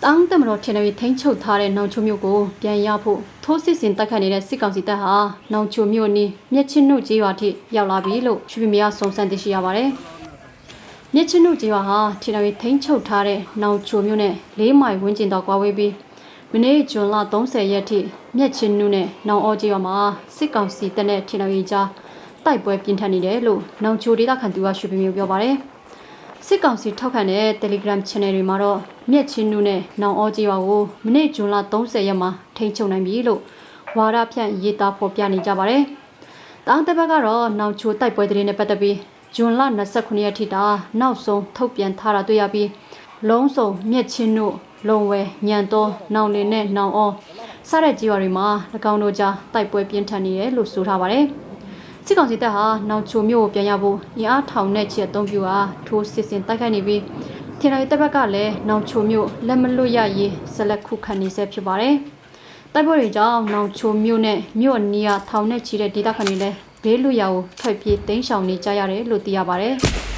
။တောင်းတမတော်ထင်တယ်ထိန်းချုပ်ထားတဲ့နောင်ချိုမျိုးကိုပြန်ရဖို့ထိုးစစ်ဆင်တိုက်ခိုက်နေတဲ့စစ်ကောင်စီတပ်ဟာနောင်ချိုမျိုးနီးမြက်ချင်းတို့ကြေးရွာထိရောက်လာပြီလို့ရွှေပြည်မရစုံစမ်းသိရှိရပါတယ်။မြက်ချင်းတို့ကြေးရွာဟာထင်တယ်ထိန်းချုပ်ထားတဲ့နောင်ချိုမျိုးနဲ့၄မိုင်ဝန်းကျင်တော့ကွာဝေးပြီးမနေ့ဇွန်လ30ရက်ထိမြက်ချင်းနုနဲ့နောင်အောကြေးရွာမှာစစ်ကောင်စီတပ်နဲ့ထင်တယ်ကြားတိုက်ပွဲပြင်းထန်နေတယ်လို့နောင်ချိုဒေသခံသူကရွှေပြည်မျိုးပြောပါတယ်။ စစ်ကောင်စီထောက်ခံတဲ့ Telegram Channel တွေမှာတော့မြက်ချင်းနုနဲ့နောင်အောကြီးရွာကိုမနေ့ဇွန်လ30ရက်မှာထိန်းချုပ်နိုင်ပြီလို့ဝါဒဖြန့်ရေးသားဖော်ပြနေကြပါတယ်။တောင်တစ်ဘက်ကတော့နောင်ချိုတိုက်ပွဲသတင်းနဲ့ပတ်သက်ပြီးဇွန်လ29ရက်ထိတာနောက်ဆုံးထုတ်ပြန်ထားတာတွေ့ရပြီးလုံးစုံမြက်ချင်းနုလုံဝဲညံတော်နောင်လင်းနဲ့နောင်အောစတဲ့ကြီးရွာတွေမှာ၎င်းတို့ကြားတိုက်ပွဲပြင်းထန်နေတယ်လို့ဆိုထားပါတယ်။ စစ်ကောင်စီတပ်ဟာနောင်ချိုမြို့ကိုပြန်ရဖို့အင်အားထောင်နဲ့ချီအုံပြူဟာထိုးစစ်ဆင်တိုက်ခိုက်နေပြီးထင်တော်တပ်ဘက်ကလည်းနောင်ချိုမြို့လက်မလွတ်ရရေးဆက်လက်ခုခံနေဆဲဖြစ်ပါတယ်။တိုက်ပွဲတွေကြောင့်နောင်ချိုမြို့နဲ့မြို့အနီးကထောင်နဲ့ချီတဲ့ဒေသခံတွေလည်းဘေးလွတ်ရာကိုထွက်ပြေးတိမ်းရှောင်နေကြရတယ်လို့သိရပါတယ်။